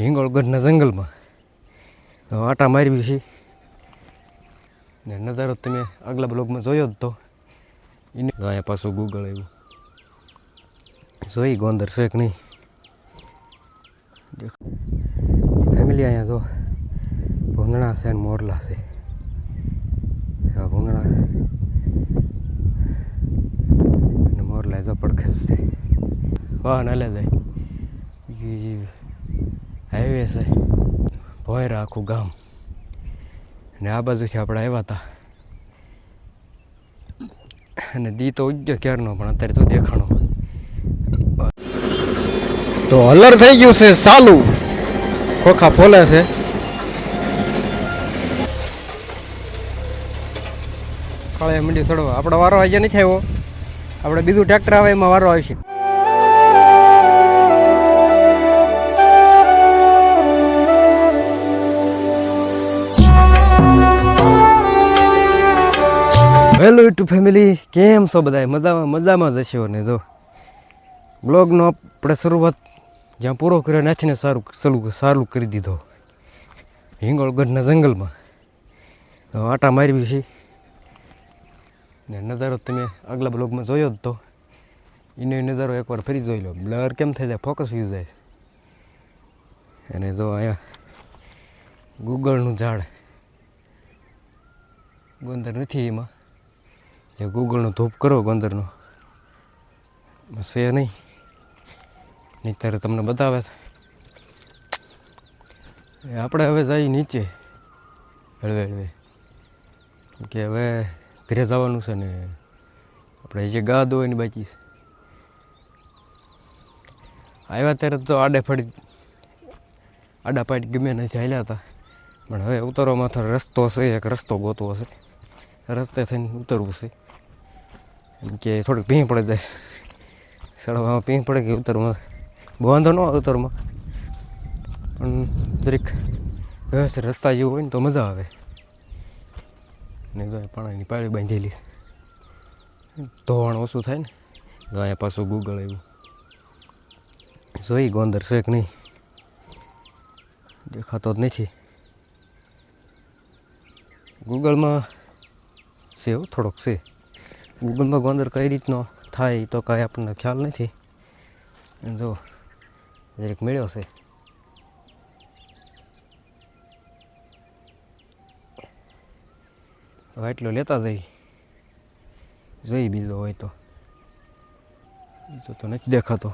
હિંગોળગઢના જંગલમાં. વાટા મારવી છે. ને નજારો તમે આગલા બ્લોગમાં જોયો જ તો. એને અહીંયા પાછું ગૂગલ આવ્યું. જોઈ ગોંદર છે કે નહીં? ફેમિલી અહીંયા જો. ભૂંગણા છે ને મોરલા છે. આ ભૂંગણા અને મોરલા જો પડખે છે વાહ નાલે જાય. હાઈવે છે ભોયરા આખું ગામ. અને આ બાજુથી આપણે આવ્યા હતા અને દી તો ઉજ્યો ક્યારનો, પણ અત્યારે તો દેખાણો. તો હલર થઈ ગયું છે સાલું. ખોખા ફોલે છે. કાળે મંડી ચડવા. આપણો વારો આજે નથી આવ્યો. આપણે બીજું ટ્રેક્ટર આવે એમાં વારો આવશે. હેલો યુટ્યુબ ફેમિલી કેમ છો બધા મજામાં મજામાં જ હશો ને જો. બ્લોગનો આપણે શરૂઆત જ્યાં પૂરો કર્યો નાખીને સારું, સલું સારું કરી દીધો. હિંગોળગઢના જંગલમાં. આટા મારવી છે. ને નજારો તમે આગલા બ્લોગમાં જોયો જ તો. એનો નજારો એકવાર ફરી જોઈ લો. બ્લર કેમ થઈ જાય? ફોકસ વ્યૂ જાય. અને જો અહીંયા ગૂગળનું ઝાડ. ગોંદર નથી એમાં. જે ગૂગલનો ધૂપ કરો ગોંદરનો. બસ એ નહીં. નહીંતર તમને બતાવે એ આપણે હવે જઈએ નીચે. હળવે હળવે. કે હવે ઘરે જવાનું છે ને આપણે જે ગાદ હોય એની બાકી આવ્યા ત્યારે તો આડે ફડી આડા પાટ ગમે નથી હાલ્યા હતા. પણ હવે ઉતરવામાં તો રસ્તો છે, એક રસ્તો ગોતવો છે. રસ્તે થઈને ઉતરવું છે. એમ કે થોડીક ભીં પડે જાય. સડવામાં ભીં પડે કે ઉતરમાં. વાંધો ન આવે ઉતરમાં. પણ જરીક વ્યવસ્થિત રસ્તા જેવું હોય ને તો મજા આવે. ને તો પાણીની પાળી બાંધેલી ધોવાણ ઓછું થાય ને. અહીંયા પાછું ગૂગલ આવ્યું. જોઈ ગોંદર છે કે નહીં. દેખાતો જ નથી. ગૂગલમાં છે એવું થોડોક છે. ગૂગલમાં ગોંદર કઈ રીતનો થાય તો કાંઈ આપણને ખ્યાલ નથી. જો, જરીક મેળ્યો છે. એટલો લેતા જઈ. જોઈ બીજો હોય તો. બીજો તો નથી દેખાતો.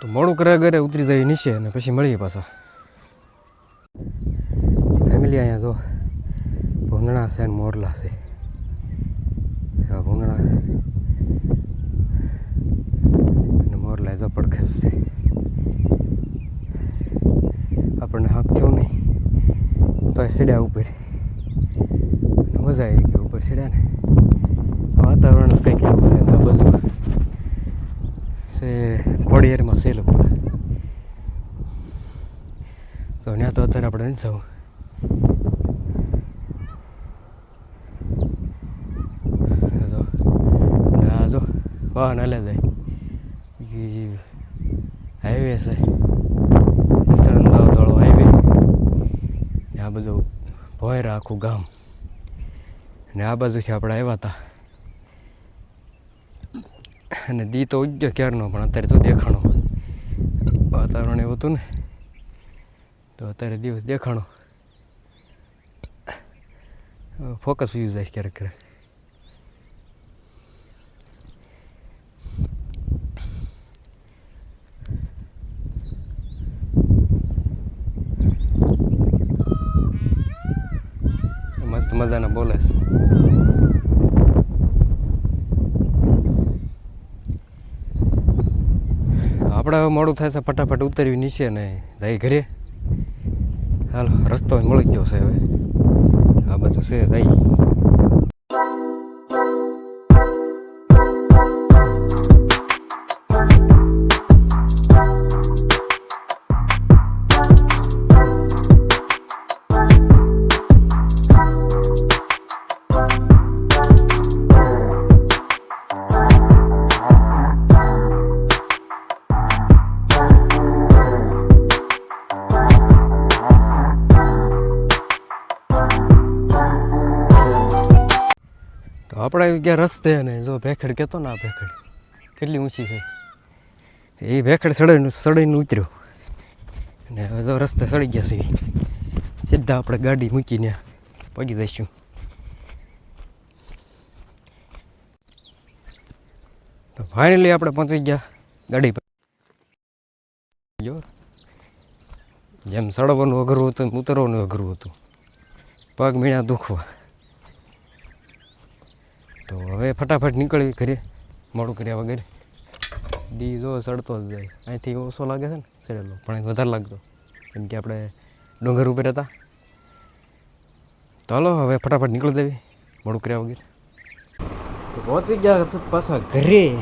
તો મોડું કરે ઘરે ઉતરી જાય નીચે અને પછી મળીએ પાછા ફેમિલી અહીંયા જો ભૂંગણા છે ને મોરલા છે આ ભૂંગણા અને મોરલા જો પડખેસ છે. આપણને હાક થયું નહીં. તો એ સીડ્યા ઉપર. મજા આવી ગઈ ઉપર સીડ્યા ને વાતાવરણ કંઈક એવું છે આ બાજુ છે ખોડિયારમાં છે તો ત્યાં તો અત્યારે આપણે નથી જવું જો ને આ જો વાહન હાલે જાય હાઈવે છે. જસણ અમદાવાદ વાળો હાઈવે. આ બધું ભોયરા આખું ગામ. અને આ બાજુથી આપણે આવ્યા હતા અને દી તો ઉજ્જો ક્યારનો, પણ અત્યારે તો દેખાણો. વાતાવરણ એવું હતું ને, તો અત્યારે દિવસ દેખાણો. ફોકસ વ્યૂ જાય ક્યારેક ક્યારેક મસ્ત મજાના બોલે છે. આપણે હવે મોડું થાય છે, ફટાફટ ઉતરવી નીચે ને જાય ઘરે. હાલો, રસ્તો મળી ગયો છે હવે. આ બધું છે જાય આવી રસ્તે ને જો ભેખડ કહેતો ને આ ભેખડ, કેટલી ઊંચી છે. એ ભેખડ સડાઈને સડાઈને ઉતર્યો. અને હવે જો રસ્તે સડી ગયા છે. સીધા આપણે ગાડી મૂકીને પગી જઈશું. તો ફાઇનલી આપણે પહોંચી ગયા ગાડી પર. જો, જેમ સડવાનું અઘરું હતું, એમ ઉતરવાનું અઘરું હતું. પગ મીણા દુખવા. તો હવે ફટાફટ નીકળવી ઘરે, મોડું કર્યા વગેરે. ડી જો સડતો જ જાય. અહીંથી ઓછો લાગે છે ને, સડેલો. પણ વધારે લાગતો. કેમ કે આપણે ડુંગર ઉપર હતા. તો હાલો, હવે ફટાફટ નીકળી જવી, મોડું કર્યા વગેરે. પહોંચી ગયા પાછા ઘરે.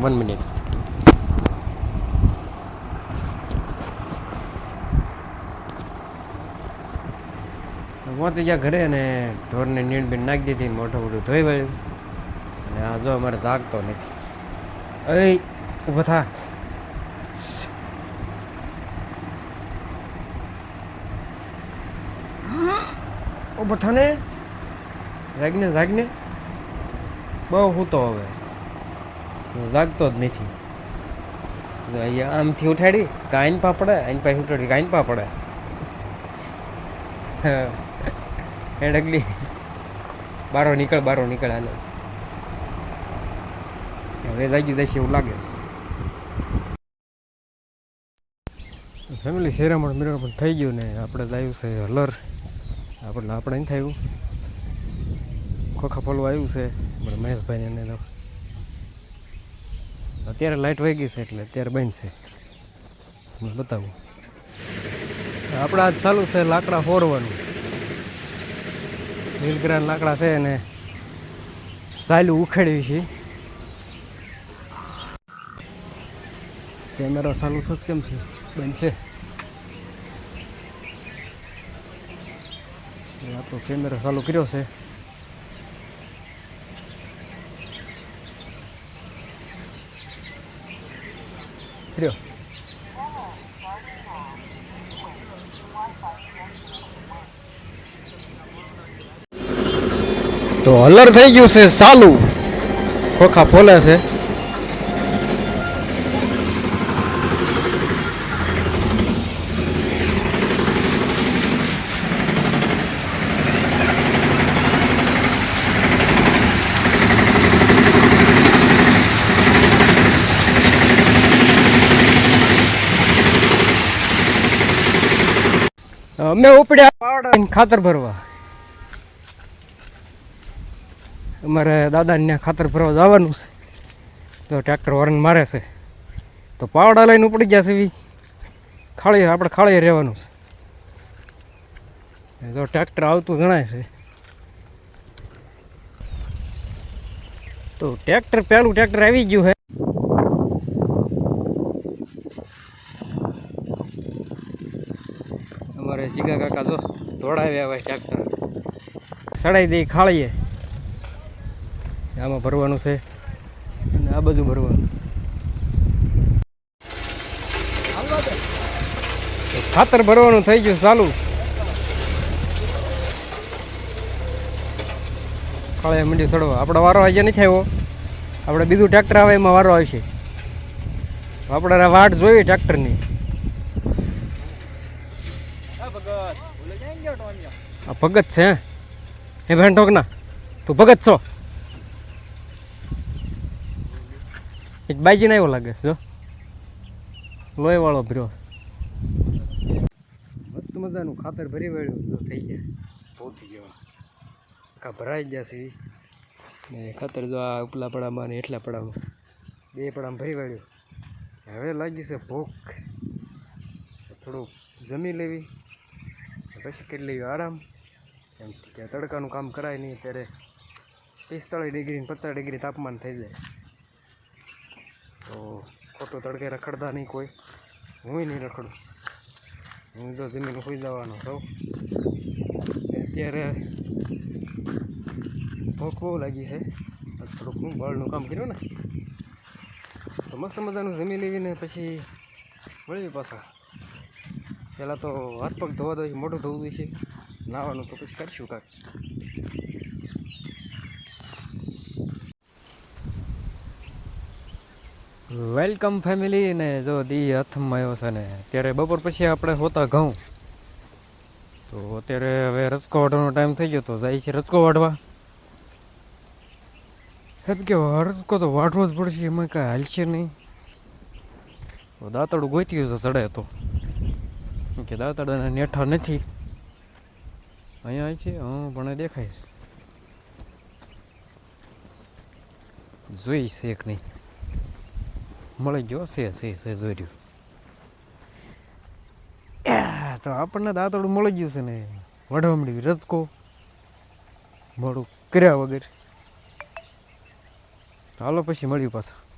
વન મિનિટ પહોંચી ગયા ઘરે અને ઢોરને નીણ બીણ નાખી દીધી મોઢું મોઢું ધોઈ વળ્યું. અને આ જો અમારે જાગતો નથી. અય, ઊભો થા. થાને જાગને જાગને. બહુ હૂતો હવે. જાગતો જ નથી. અહીંયા આમથી ઉઠાડી કાઈન પાપડે, આઈન પાસે ઉઠાડી કાઈન પા પડે હે ડગલી બારો નીકળ બારો નીકળ હાલો હવે જાગી જશે એવું લાગે છે. ફેમિલી શેરામણ પણ થઈ ગયું ને, આપણે લાવ્યું છે હલર. આપણે આપણે નહીં થયું ખોખા ફોલવા આવ્યું છે, મારા મહેશભાઈ એને અત્યારે લાઇટ વહી ગઈ છે એટલે અત્યારે બંધ છે. બતાવું. આપણે આજ ચાલુ છે લાકડા ફોરવાનું. નીલગ્રાન લાકડા છે અને સાયલું ઉખેડવી છે. કેમેરા ચાલુ થતો કેમ છે? બનશે. આપણો કેમેરા ચાલુ કર્યો છે. કર્યો. તો હલર થઈ ગયું છે સાલું. ખોખા ફોલે છે. અમે ઉપડ્યા પાવડા ખાતર ભરવા. અમારે દાદાને ખાતર ફરવા જવાનું છે. તો ટ્રેક્ટર વરણ મારે છે. તો પાવડા લઈને ઉપડી ગયા છે. ખાળી, આપણે ખાળી રહેવાનું છે. તો ટ્રેક્ટર આવતું જણાય છે. તો ટ્રેક્ટર, પહેલું ટ્રેક્ટર આવી ગયું છે અમારે જીગા કાકા જો દોડાવ્યા હોય ટ્રેક્ટર. સડાઈ દઈ ખાળીએ. આમાં ભરવાનું છે. અને આ બધું ભરવાનું. ખાતર ભરવાનું થઈ ગયું ચાલુ. ખાળે મંડી ચડવા આપણે વારો આજે નથી આવ્યો. આપણે બીજું ટ્રેક્ટર આવે એમાં વારો આવશે. આપણે વાટ જોઈએ ટ્રેક્ટરની આ ભગત છે, હે? બેન ઠોકના તું ભગત છો? એક બાઈજીને આવ્યો લાગે જો. લોહી વાળો ભર્યો. મસ્ત મજાનું ખાતર ભરી વળ્યું થઈ ગયા. પહોંચી ગયો. આખા ભરાઈ ગયા છે. ને ખાતર જો આ ઉપલા પડામાં ને એટલા પડામાં. બે પડામાં ભરી વળ્યું. હવે લાગી છે ભૂખ. થોડુંક જમી લેવી. પછી કરી લેવી આરામ. એમ કે તડકાનું કામ કરાય નહીં ત્યારે પિસ્તાળીસ ડિગ્રી પચાસ ડિગ્રી તાપમાન થઈ જાય. તો ખોટું તડકે રખડતા નહીં કોઈ. હું નહીં રખડું. હું તો જમીન હોઈ જવાનો સૌ અત્યારે ભૂખ બહુ લાગી છે. થોડુંક હું બળનું કામ કર્યું ને. તો મસ્ત મજાનું જમી લેવીને પછી વળી પાછા. પહેલાં તો હાથ પગ ધોવા દઈશ મોઢું ધોવું છે. નાવાનું તો પછી કરીશું કાંઈક વેલકમ ફેમિલી ને જો દી હાથમાં આવ્યો છે ને, અત્યારે બપોર પછી આપણે હોતા ઘઉં. તો અત્યારે હવે રચકો વાઢવાનો ટાઈમ થઈ ગયો તો જાય છે રચકો વાઢવા. એમ કે રચકો તો વાઢવો જ પડશે, એમાં કાંઈ હાલશે નહીં. તો દાંતડું ગોત્યું છે ચડે તો. કે દાંતડાના નેઠા નથી. અહીંયા છે, હું, પણ દેખાય છે. જોઈ છે એક નહીં. મળી ગયો છે છે છે, જોઈ રહ્યું તો આપણને દાંતડું મળી ગયું છે ને. વઢવા મળી રજકો મોડું કર્યા વગર. હાલો પછી મળ્યું પાછા.